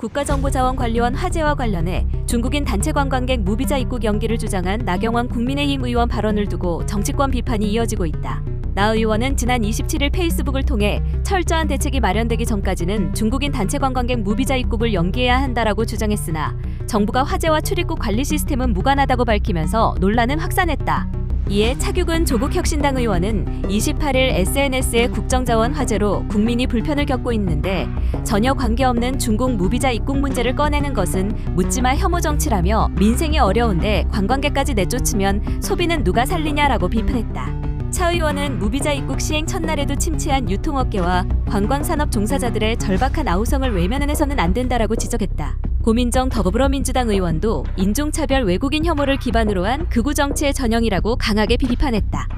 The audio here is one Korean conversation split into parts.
국가정보자원관리원 화재와 관련해 중국인 단체 관광객 무비자 입국 연기를 주장한 나경원 국민의힘 의원 발언을 두고 정치권 비판이 이어지고 있다. 나 의원은 지난 27일 페이스북을 통해 철저한 대책이 마련되기 전까지는 중국인 단체 관광객 무비자 입국을 연기해야 한다라고 주장했으나 정부가 화재와 출입국 관리 시스템은 무관하다고 밝히면서 논란은 확산했다. 이에 차규근 조국혁신당 의원은 28일 SNS에 국정자원 화재로 국민이 불편을 겪고 있는데 전혀 관계없는 중국 무비자 입국 문제를 꺼내는 것은 묻지마 혐오 정치라며 민생이 어려운데 관광객까지 내쫓으면 소비는 누가 살리냐라고 비판했다. 차 의원은 무비자 입국 시행 첫날에도 침체한 유통업계와 관광산업 종사자들의 절박한 아우성을 외면해서는 안 된다라고 지적했다. 고민정 더불어민주당 의원도 인종차별 외국인 혐오를 기반으로 한 극우 정치의 전형이라고 강하게 비판했다.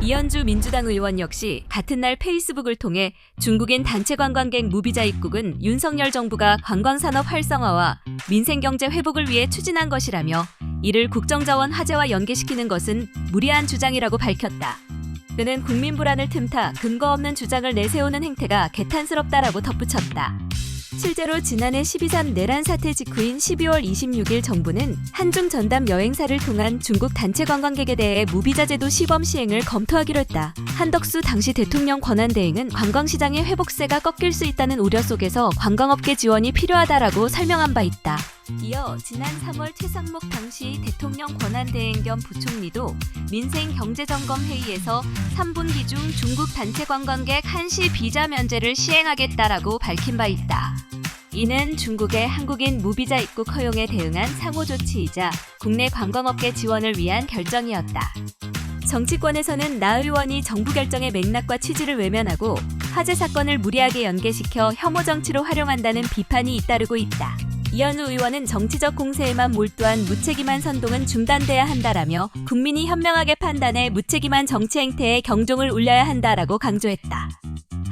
이현주 민주당 의원 역시 같은 날 페이스북을 통해 중국인 단체 관광객 무비자 입국은 윤석열 정부가 관광산업 활성화와 민생경제 회복을 위해 추진한 것이라며 이를 국정자원 화제와 연계시키는 것은 무리한 주장이라고 밝혔다. 그는 국민 불안을 틈타 근거 없는 주장을 내세우는 행태가 개탄스럽다라고 덧붙였다. 실제로 지난해 12.3 내란 사태 직후인 12월 26일 정부는 한중 전담 여행사를 통한 중국 단체 관광객에 대해 무비자 제도 시범 시행을 검토하기로 했다. 한덕수 당시 대통령 권한 대행은 관광시장의 회복세가 꺾일 수 있다는 우려 속에서 관광업계 지원이 필요하다라고 설명한 바 있다. 이어 지난 3월 최상목 당시 대통령 권한 대행 겸 부총리도 민생 경제점검 회의에서 3분기 중 중국 단체 관광객 한시 비자 면제를 시행하겠다라고 밝힌 바 있다. 이는 중국의 한국인 무비자 입국 허용에 대응한 상호 조치이자 국내 관광업계 지원을 위한 결정이었다. 정치권에서는 나 의원이 정부 결정의 맥락과 취지를 외면하고 화재 사건을 무리하게 연계시켜 혐오 정치로 활용한다는 비판이 잇따르고 있다. 이현우 의원은 정치적 공세에만 몰두한 무책임한 선동은 중단돼야 한다라며 국민이 현명하게 판단해 무책임한 정치 행태에 경종을 울려야 한다라고 강조했다.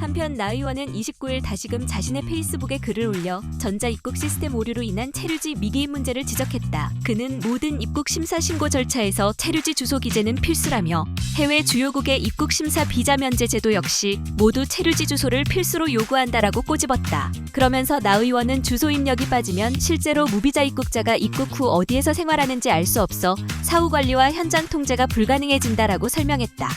한편 나 의원은 29일 다시금 자신의 페이스북에 글을 올려 전자 입국 시스템 오류로 인한 체류지 미개인 문제를 지적했다. 그는 모든 입국 심사 신고 절차에서 체류지 주소 기재는 필수라며 해외 주요국의 입국 심사 비자 면제 제도 역시 모두 체류지 주소를 필수로 요구한다라고 꼬집었다. 그러면서 나 의원은 주소 입력이 빠지면 실제로 무비자 입국자가 입국 후 어디에서 생활하는지 알 수 없어 사후 관리와 현장 통제가 불가능해진다라고 설명했다.